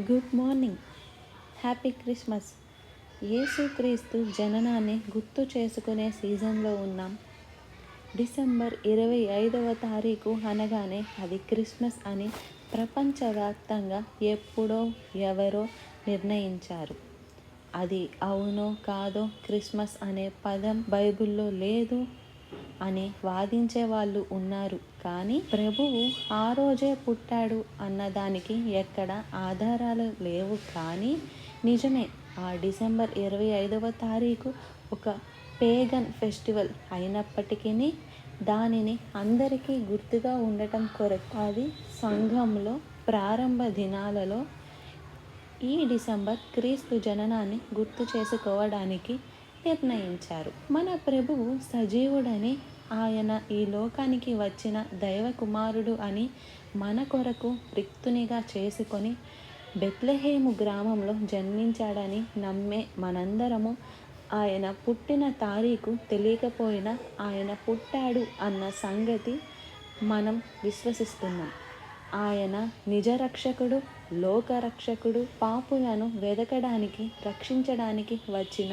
Good morning happy Christmas యేసుక్రీస్తు జననాన్ని గుర్తు చేసుకునే సీజన్లో ఉన్నాం. డిసెంబర్ ఇరవై ఐదవ తారీఖు అనగానే అది క్రిస్మస్ అని ప్రపంచవ్యాప్తంగా ఎప్పుడో ఎవరో నిర్ణయించారు. అది అవునో కాదో క్రిస్మస్ అనే పదం బైబిల్లో లేదు. అని వాదించే వాళ్ళు ఉన్నారు. కానీ ప్రభువు ఆ రోజే పుట్టాడు అన్నదానికి ఎక్కడ ఆధారాలు లేవు. కానీ నిజమే ఆ డిసెంబర్ ఇరవై ఐదవ తారీఖు ఒక పేగన్ ఫెస్టివల్ అయినప్పటికీ దానిని అందరికీ గుర్తుగా ఉండటం కొరకు అది సంఘంలో ప్రారంభ దినాలలో ఈ డిసెంబర్ క్రీస్తు జననాన్ని గుర్తు చేసుకోవడానికి నిర్ణయించారు. మన ప్రభువు సజీవుడని ఆయన ఈ లోకానికి వచ్చిన దైవకుమారుడు అని మన కొరకు రిక్తునిగా చేసుకొని బెత్లహేము గ్రామంలో జన్మించాడని నమ్మే మనందరము ఆయన పుట్టిన తారీఖు తెలియకపోయినా ఆయన పుట్టాడు అన్న సంగతి మనం విశ్వసిస్తున్నాం. ఆయన నిజ రక్షకుడు లోకరక్షకుడు పాపులను వెదకడానికి రక్షించడానికి వచ్చిన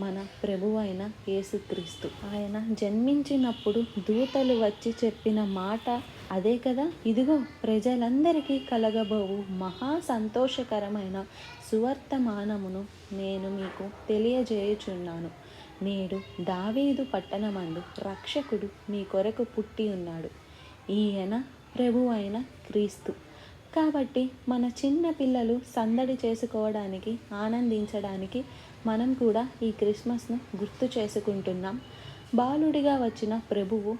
మన ప్రభువైన యేసుక్రీస్తు. ఆయన జన్మించినప్పుడు దూతలు వచ్చి చెప్పిన మాట అదే కదా? ఇదిగో ప్రజలందరికీ కలగబోవు మహా సంతోషకరమైన సువర్తమానమును నేను మీకు తెలియజేయుచున్నాను. నేడు దావీదు పట్టణమందు రక్షకుడు మీ కొరకు పుట్టి ఉన్నాడు. ఈయన ప్రభు అయిన క్రీస్తు. కాబట్టి మన చిన్న పిల్లలు సందడి చేసుకోవడానికి ఆనందించడానికి మనం కూడా ఈ క్రిస్మస్ను గుర్తు చేసుకుంటున్నాం. బాలుడిగా వచ్చిన ప్రభువు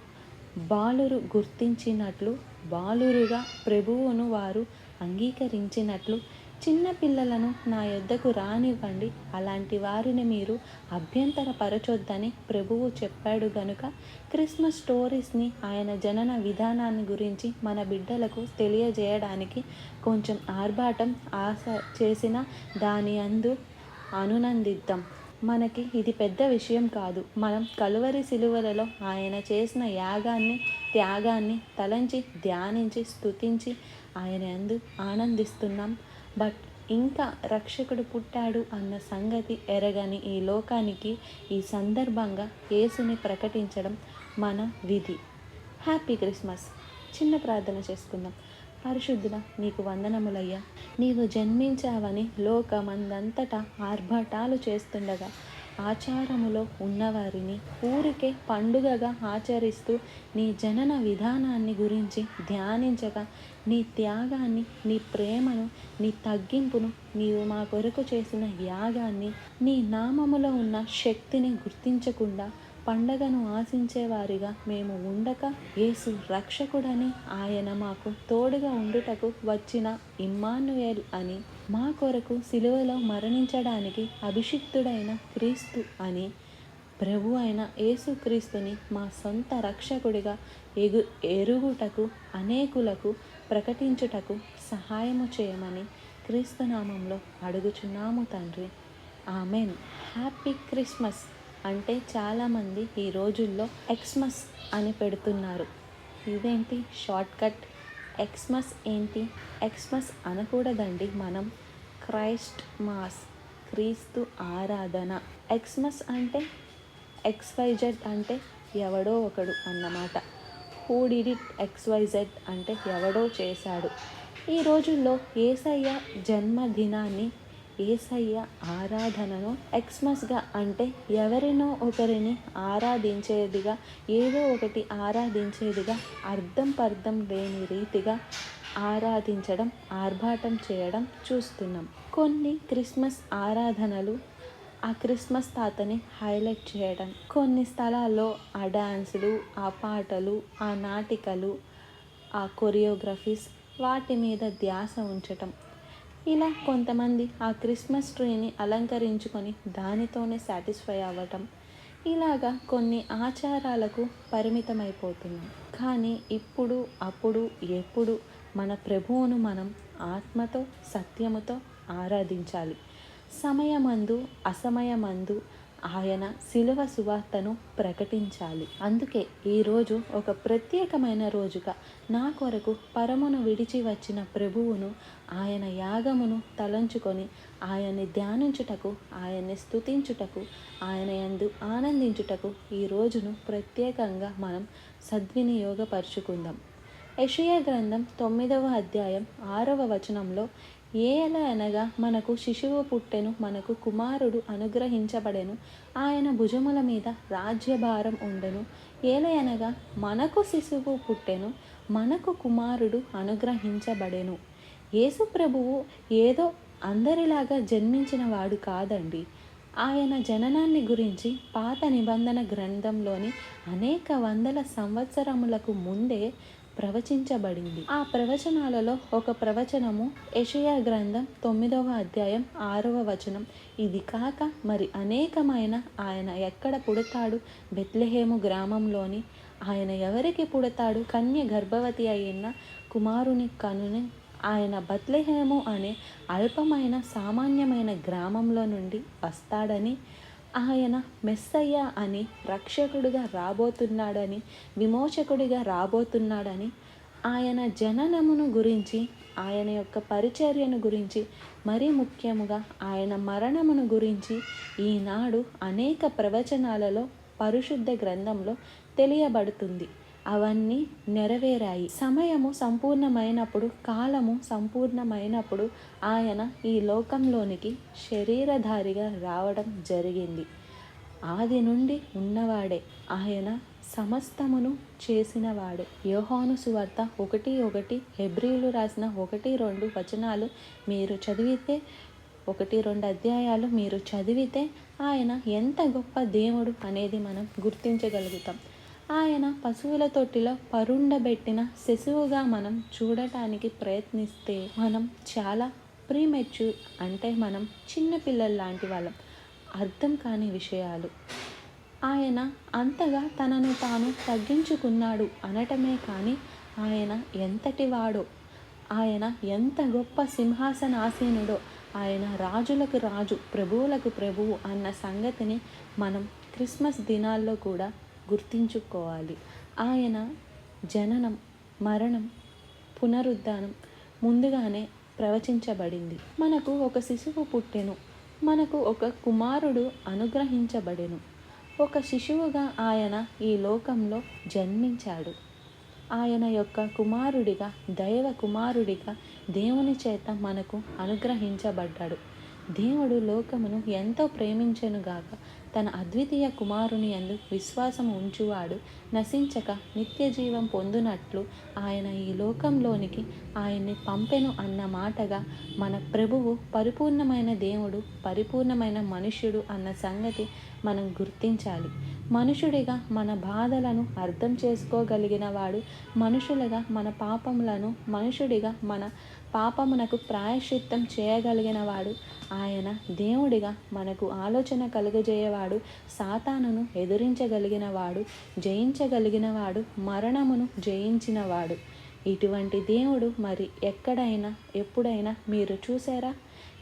బాలురు గుర్తించినట్లు బాలురుగా ప్రభువును వారు అంగీకరించినట్లు చిన్న పిల్లలను నా యొద్దకు రానివ్వండి. అలాంటి వారిని మీరు అభ్యంతరపరచొద్దని ప్రభువు చెప్పాడు గనుక క్రిస్మస్ స్టోరీస్ని ఆయన జనన విధానాన్ని గురించి మన బిడ్డలకు తెలియజేయడానికి కొంచెం ఆర్భాటం ఆశ చేసిన దాని అందు అనునందిద్దాం. మనకి ఇది పెద్ద విషయం కాదు. మనం కలువరి సిలువలలో ఆయన చేసిన యాగాన్ని త్యాగాన్ని తలంచి ధ్యానించి స్తుతించి ఆయన అందు ఆనందిస్తున్నాం. బట్ ఇంకా రక్షకుడు పుట్టాడు అన్న సంగతి ఎరగని ఈ లోకానికి ఈ సందర్భంగా యేసుని ప్రకటించడం మన విధి. Happy Christmas. చిన్న ప్రార్థన చేసుకుందాం. పరిశుద్ధుల నీకు వందనములయ్యా. నీవు జన్మించావని లోకమందంతటా ఆర్భాటాలు చేస్తుండగా ఆచారములో ఉన్నవారిని ఊరికే పండుగగా ఆచరిస్తూ నీ జనన విధానాన్ని గురించి ధ్యానించగా నీ త్యాగాన్ని నీ ప్రేమను నీ తగ్గింపును నీవు మా కొరకు చేసిన యాగాన్ని నీ నామములో ఉన్న శక్తిని గుర్తించకుండా పండగను ఆశించేవారిగా మేము ఉండక యేసు రక్షకుడని ఆయన మాకు తోడుగా ఉండుటకు వచ్చిన ఇమ్మానుయేల్ అని మా కొరకు సిలువలో మరణించడానికి అభిషిక్తుడైన క్రీస్తు అని ప్రభు అయిన యేసుక్రీస్తుని మా సొంత రక్షకుడిగా ఎగు ఎరుగుటకు అనేకులకు ప్రకటించుటకు సహాయము చేయమని క్రీస్తు నామంలో అడుగుచున్నాము తండ్రి. ఆమెన్. Happy Christmas. అంటే చాలామంది ఈ రోజుల్లో ఎక్స్మస్ అని పెడుతున్నారు. ఇదేంటి? Short cut. ఎక్స్మస్ ఏంటి? ఎక్స్మస్ అనకూడదండి మనం. క్రైస్ట్ మాస్ క్రీస్తు ఆరాధన. ఎక్స్మస్ అంటే ఎక్స్వైజెడ్ అంటే ఎవడో ఒకడు అన్నమాట. హూ డిడ్ ఇట్ ఎక్స్వైజెడ్ అంటే ఎవడో చేశాడు. ఈ రోజుల్లో ఏసయ్య జన్మదినాన్ని ఏసయ్య ఆరాధనను ఎక్స్మస్గా అంటే ఎవరినో ఒకరిని ఆరాధించేదిగా ఏదో ఒకటి ఆరాధించేదిగా అర్థం పర్థం లేని రీతిగా ఆరాధించడం ఆర్భాటం చేయడం చూస్తున్నాం. కొన్ని క్రిస్మస్ ఆరాధనలు ఆ క్రిస్మస్ తాతని హైలైట్ చేయడం కొన్ని స్థలాల్లో ఆ డ్యాన్సులు ఆ పాటలు ఆ నాటికలు ఆ కొరియోగ్రఫీస్ వాటి మీద ధ్యాస ఉంచటం ఇలా కొంతమంది ఆ క్రిస్మస్ ట్రీని అలంకరించుకొని దానితోనే సాటిస్ఫై అవ్వటం ఇలాగా కొన్ని ఆచారాలకు పరిమితమైపోతున్నాం కానీ ఇప్పుడు అప్పుడు ఎప్పుడు మన ప్రభువును మనం ఆత్మతో సత్యముతో ఆరాధించాలి. సమయమందు అసమయమందు ఆయన శిలువ సువార్తను ప్రకటించాలి. అందుకే ఈరోజు ఒక ప్రత్యేకమైన రోజుగా నా కొరకు పరమును విడిచి వచ్చిన ప్రభువును ఆయన యాగమును తలంచుకొని ఆయన్ని ధ్యానించుటకు ఆయన్ని స్థుతించుటకు ఆయన ఎందు ఆనందించుటకు ఈ రోజును ప్రత్యేకంగా మనం సద్వినియోగపరుచుకుందాం. యషయ గ్రంథం తొమ్మిదవ అధ్యాయం ఆరవ వచనంలో ఏల అనగా మనకు శిశువు పుట్టెను మనకు కుమారుడు అనుగ్రహించబడెను ఆయన భుజముల మీద రాజ్యభారం ఉండెను. ఏల అనగా మనకు శిశువు పుట్టెను మనకు కుమారుడు అనుగ్రహించబడెను. యేసు ప్రభువు ఏదో అందరిలాగా జన్మించిన వాడు కాదండి. ఆయన జననాన్ని గురించి పాత నిబంధన గ్రంథంలోని అనేక వందల సంవత్సరములకు ముందే ప్రవచించబడింది. ఆ ప్రవచనాలలో ఒక ప్రవచనము యషయా గ్రంథం తొమ్మిదవ అధ్యాయం ఆరవ వచనం. ఇది కాక మరి అనేకమైన ఆయన ఎక్కడ పుడతాడు? బెత్లెహేము గ్రామంలోని ఆయన ఎవరికి పుడతాడు? కన్య గర్భవతి అయిన కుమారుని కనుని ఆయన బత్లెహేము అనే అల్పమైన సామాన్యమైన గ్రామంలో నుండి వస్తాడని ఆయన మెస్సయ్య అని రక్షకుడిగా రాబోతున్నాడని విమోచకుడిగా రాబోతున్నాడని ఆయన జననమును గురించి ఆయన యొక్క పరిచర్యను గురించి మరీ ముఖ్యముగా ఆయన మరణమును గురించి ఈనాడు అనేక ప్రవచనాలలో పరిశుద్ధ గ్రంథంలో తెలియబడుతుంది. అవన్నీ నెరవేరాయి. సమయము సంపూర్ణమైనప్పుడు కాలము సంపూర్ణమైనప్పుడు ఆయన ఈ లోకంలోనికి శరీరధారిగా రావడం జరిగింది. ఆది నుండి ఉన్నవాడే. ఆయన సమస్తమును చేసినవాడు. యోహాను సువార్త ఒకటి ఒకటి హెబ్రిలు రాసిన ఒకటి రెండు వచనాలు మీరు చదివితే ఒకటి రెండు అధ్యాయాలు మీరు చదివితే ఆయన ఎంత గొప్ప దేవుడు అనేది మనం గుర్తించగలుగుతాం. ఆయన పశువుల తొట్టిలో పరుండబెట్టిన శిశువుగా మనం చూడటానికి ప్రయత్నిస్తే మనం చాలా ప్రీమెచ్యూర్ అంటే మనం చిన్నపిల్లల లాంటి వాళ్ళం. అర్థం కాని విషయాలు. ఆయన అంతగా తనను తాను తగ్గించుకున్నాడు అనటమే కానీ ఆయన ఎంతటి వాడో ఆయన ఎంత గొప్ప సింహాసనాసీనుడో ఆయన రాజులకు రాజు ప్రభువులకు ప్రభువు అన్న సంగతిని మనం క్రిస్మస్ దినాల్లో కూడా గుర్తించుకోవాలి. ఆయన జననం మరణం పునరుద్ధానం ముందుగానే ప్రవచించబడింది. మనకు ఒక శిశువు పుట్టెను. మనకు ఒక కుమారుడు అనుగ్రహించబడెను. ఒక శిశువుగా ఆయన ఈ లోకంలో జన్మించాడు. ఆయన యొక్క కుమారుడిగా దైవ కుమారుడిగా దేవుని చేత మనకు అనుగ్రహించబడ్డాడు. దేవుడు లోకమును ఎంతో ప్రేమించెనుగాక తన అద్వితీయ కుమారుని అందు విశ్వాసం ఉంచువాడు. నశించక నిత్య జీవం పొందునట్లు ఆయన ఈ లోకంలోనికి ఆయన్ని పంపెను అన్న మాటగా మన ప్రభువు పరిపూర్ణమైన దేవుడు పరిపూర్ణమైన మనుష్యుడు అన్న సంగతి మనం గుర్తించాలి. మనుషుడిగా మన బాధలను అర్థం చేసుకోగలిగిన వాడు మనుషులుగా మన పాపములను మనుషుడిగా మన పాపమునకు ప్రాయశ్చిత్తం చేయగలిగిన వాడు ఆయన దేవుడిగా మనకు ఆలోచన కలుగజేయవాడు. సాతానును ఎదిరించగలిగిన వాడు జయించగలిగిన వాడు మరణమును జయించినవాడు. ఇటువంటి దేవుడు మరి ఎక్కడైనా ఎప్పుడైనా మీరు చూసారా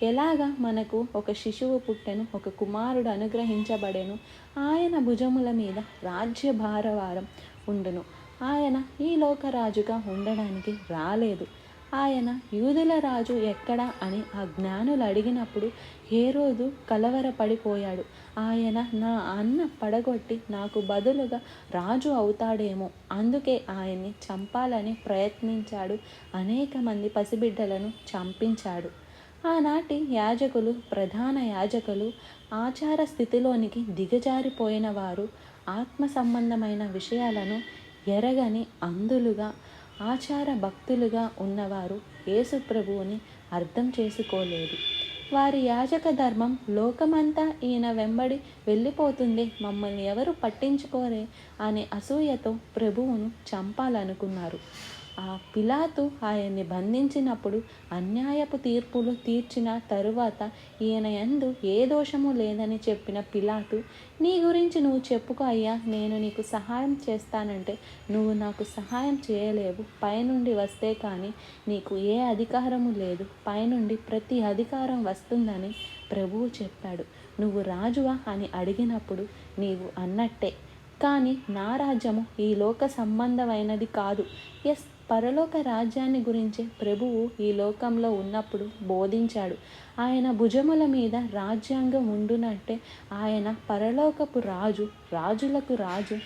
ఎలాగా మనకు ఒక శిశువు పుట్టెను ఒక కుమారుడు అనుగ్రహించబడెను. ఆయన భుజముల మీద రాజ్య భారవారం ఉండును. ఆయన ఈ లోకరాజుగా ఉండడానికి రాలేదు. ఆయన యూదుల రాజు ఎక్కడ అని ఆ జ్ఞానులు అడిగినప్పుడు ఏ రోజు కలవరపడిపోయాడు. ఆయన నా అన్న పడగొట్టి నాకు బదులుగా రాజు అవుతాడేమో. అందుకే ఆయన్ని చంపాలని ప్రయత్నించాడు. అనేక మంది పసిబిడ్డలను చంపించాడు. ఆనాటి యాజకులు ప్రధాన యాజకులు ఆచార స్థితిలోనికి దిగజారిపోయిన వారు ఆత్మ సంబంధమైన విషయాలను ఎరగని అందులుగా ఆచార భక్తులుగా ఉన్నవారు యేసుప్రభువుని అర్థం చేసుకోలేదు. వారి యాజక ధర్మం లోకమంతా ఈయన వెంబడి వెళ్ళిపోతుంది మమ్మల్ని ఎవరు పట్టించుకోరే అనే అసూయతో ప్రభువును చంపాలనుకున్నారు. ఆ పిలాతు ఆయన్ని బంధించినప్పుడు అన్యాయపు తీర్పులు తీర్చిన తరువాత ఈయన ఎందు ఏ దోషము లేదని చెప్పిన పిలాతు నీ గురించి నువ్వు చెప్పుకో అయ్యా నేను నీకు సహాయం చేస్తానంటే నువ్వు నాకు సహాయం చేయలేవు. పైనుండి వస్తే కానీ నీకు ఏ అధికారము లేదు. పైనుండి ప్రతి అధికారం వస్తుందని ప్రభువు చెప్పాడు. నువ్వు రాజువా? అని అడిగినప్పుడు నీవు అన్నట్టే. కానీ నా రాజ్యము ఈ లోక సంబంధమైనది కాదు. ఎస్ పరలోక రాజ్యాన్ని గురించి ప్రభువు ఈ లోకంలో ఉన్నప్పుడు బోధించాడు. ఆయన భుజముల మీద రాజ్యాంగం ఉండునంటే ఆయన పరలోకపు రాజు రాజులకు రాజు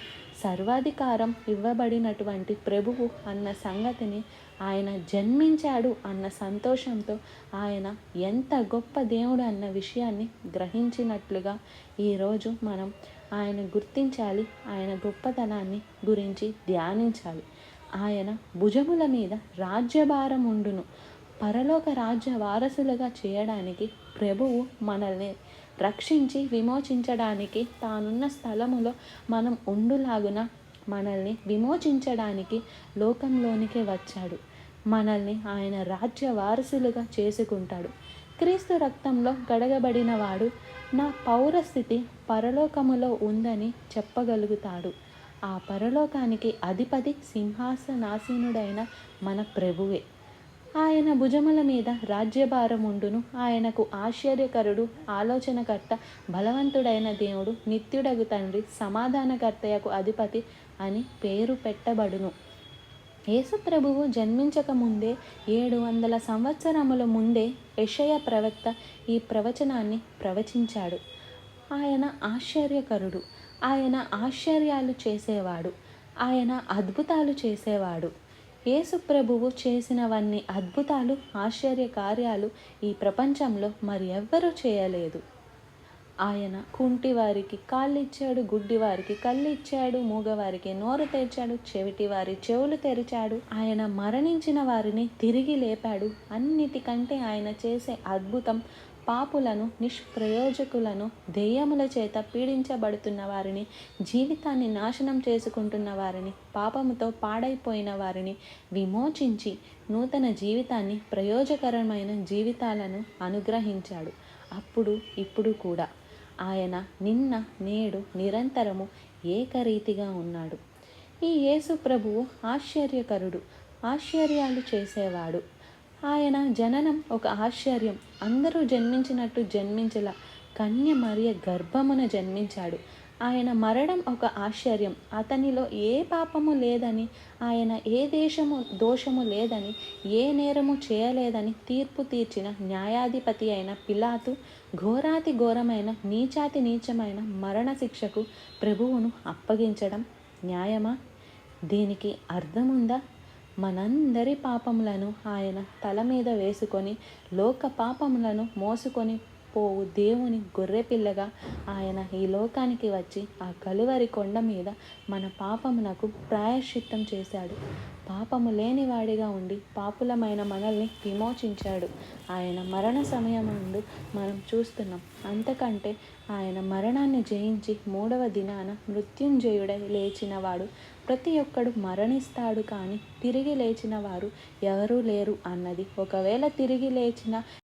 సర్వాధికారం ఇవ్వబడినటువంటి ప్రభువు అన్న సంగతిని ఆయన జన్మించాడు అన్న సంతోషంతో ఆయన ఎంత గొప్ప దేవుడు అన్న విషయాన్ని గ్రహించినట్లుగా ఈరోజు మనం ఆయన గుర్తించాలి ఆయన గొప్పతనాన్ని గురించి ధ్యానించాలి. ఆయన భుజముల మీద రాజ్యభారం ఉండును. పరలోక రాజ్య వారసులుగా చేయడానికి ప్రభువు మనల్ని రక్షించి విమోచించడానికి తానున్న స్థలములో మనం ఉండులాగున మనల్ని విమోచించడానికి లోకంలోనికి వచ్చాడు. మనల్ని ఆయన రాజ్య వారసులుగా చేసుకుంటాడు. క్రీస్తు రక్తంలో గడగబడిన వాడు నా పౌరస్థితి పరలోకములో ఉందని చెప్పగలుగుతాడు. ఆ పరలోకానికి అధిపతి సింహాసనాసీనుడైన మన ప్రభువే. ఆయన భుజముల మీద రాజ్యభారం ఉండును ఆయనకు ఆశ్చర్యకరుడు ఆలోచనకర్త బలవంతుడైన దేవుడు నిత్యుడగు తండ్రి సమాధానకర్తయకు అధిపతి అని పేరు పెట్టబడును. యేసుప్రభువు జన్మించక ముందే ఏడు వందల సంవత్సరముల ముందే యషయ ప్రవక్త ఈ ప్రవచనాన్ని ప్రవచించాడు. ఆయన ఆశ్చర్యకరుడు. ఆయన ఆశ్చర్యాలు చేసేవాడు. ఆయన అద్భుతాలు చేసేవాడు. యేసు ప్రభువు చేసినవన్నీ అద్భుతాలు ఆశ్చర్య కార్యాలు ఈ ప్రపంచంలో మరి ఎవ్వరూ చేయలేదు. ఆయన కుంటి వారికి కాళ్ళు ఇచ్చాడు గుడ్డి వారికి కళ్ళు ఇచ్చాడు మూగవారికి నోరు తెరిచాడు చెవిటి వారి చెవులు తెరిచాడు. ఆయన మరణించిన వారిని తిరిగి లేపాడు. అన్నిటికంటే ఆయన చేసే అద్భుతం పాపులను నిష్ప్రయోజకులను దెయ్యముల చేత పీడించబడుతున్న వారిని జీవితాన్ని నాశనం చేసుకుంటున్న వారిని పాపముతో పాడైపోయిన వారిని విమోచించి నూతన జీవితాన్ని ప్రయోజకరమైన జీవితాలను అనుగ్రహించాడు. అప్పుడు ఇప్పుడు కూడా ఆయన నిన్న నేడు నిరంతరము ఏకరీతిగా ఉన్నాడు. ఈ యేసు ప్రభువు ఆశ్చర్యకరుడు. ఆశ్చర్యాలు చేసేవాడు. ఆయన జననం ఒక ఆశ్చర్యం. అందరూ జన్మించినట్టు జన్మించల. కన్య మరియ గర్భమున జన్మించాడు. ఆయన మరణం ఒక ఆశ్చర్యం. అతనిలో ఏ పాపము లేదని ఆయన ఏ దేశము దోషము లేదని ఏ నేరము చేయలేదని తీర్పు తీర్చిన న్యాయాధిపతి అయిన పిలాతు ఘోరాతి ఘోరమైన నీచాతి నీచమైన మరణ శిక్షకు ప్రభువును అప్పగించడం న్యాయమా? దీనికి అర్థముందా? మనందరి పాపములను ఆయన తల మీద వేసుకొని లోక పాపములను మోసుకొని పోవు దేవుని గొర్రెపిల్లగా ఆయన ఈ లోకానికి వచ్చి ఆ కలువరి కొండ మీద మన పాపమునకు ప్రాయశ్చిత్తం చేశాడు. పాపము లేనివాడిగా ఉండి పాపులమైన మనల్ని విమోచించాడు. ఆయన మరణ సమయముందు మనం చూస్తున్నాం. అంతకంటే ఆయన మరణాన్ని జయించి మూడవ దినాన మృత్యుంజయుడై లేచినవాడు ప్రతి ఒక్కడు మరణిస్తాడు కానీ తిరిగి లేచిన వారు ఎవరూ లేరు అన్నది. ఒకవేళ తిరిగి లేచిన